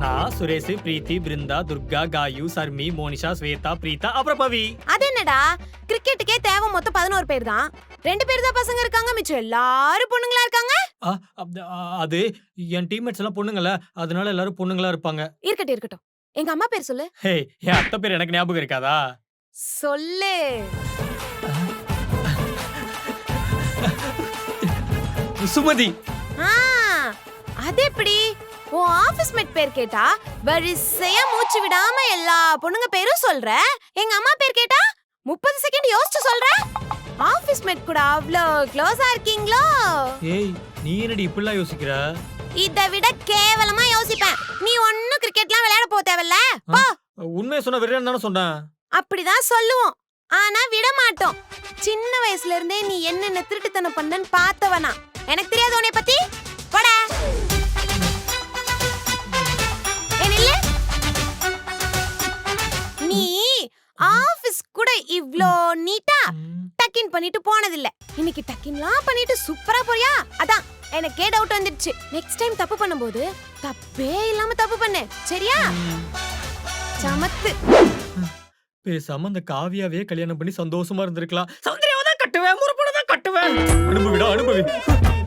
நான் சுரேஷ் பிரீத்தி பிருந்தா துர்கா காயு சர்மி மோனிஷா ஸ்வேதா பிரீதா அப்புறம் பவி. அது என்னடா? கிரிக்கெட்டுக்கே தேவை மொத்தம் பதினோரு பேர் தான். ரெண்டு பேர் தான் பசங்க இருக்காங்க மிச்சம் எல்லாரும் பொண்ணுங்களா இருக்காங்க? அப்- ஆ, அது என் டீம்மேட்ஸ் எல்லாம் பொண்ணுங்கள அதனால எல்லாரும் பொண்ணுங்களா இருப்பாங்க. இருக்கட்டும் இருக்கட்டும். எங்க அம்மா பேர் சொல்லு. ஹே என் அத்தை பேர் எனக்கு ஞாபகம் இருக்காதா? சொல்லு. சுமதி. ஆ அது எப்படி? உன் ஆபீஸ் மேட் பேர் கேட்டா வரிசையா மூச்சு விடாம எல்லா பொண்ணுங்க பேரும் சொல்ற. எங்க அம்மா பேர் கேட்டா முப்பது செகண்ட் யோசிச்சு சொல்ற. ஆபீஸ் மேட் கூட அவ்வளோ க்ளோஸா இருக்கீங்களோ? ஏய் நீ என்னடி இப்படிலாம் யோசிக்கிற? இதை விட கேவலமா யோசிப்பேன். நீ ஒன்னும் கிரிக்கெட்லாம் விளையாட போக தேவையில்ல. போ. உண்மையை சொன்ன வெறும் தானே சொன்னேன்? அப்படிதான் சொல்லுவோம். ஆனா விட மாட்டோம். சின்ன வயசுல இருந்தே நீ என்னென்ன திருட்டுத்தனம் பண்ணன்னு பார்த்தவனா? எனக்கு தெரியாது உன்னை பத்தி. ஆபீஸ் கூட இவ்ளோ நீட்டா டக்கின் பண்ணிட்டு போனதில்ல. இன்னைக்கு டக்கின்லாம் பண்ணிட்டு சூப்பரா போறியா? அதான் எனக்கே டவுட் வந்துடுச்சு. நெக்ஸ்ட் டைம் தப்பு பண்ணும்போது தப்பே இல்லாம தப்பு பண்ணு. சரியா. சமத்து. பேசாம அந்த காவியாவே கல்யாணம் பண்ணி சந்தோஷமா இருந்திருக்கலாம். சௌந்தர்யாவை தான் கட்டுவேன் முறப்பட தான் கட்டுவேன். அனுபவிடா அனுபவி.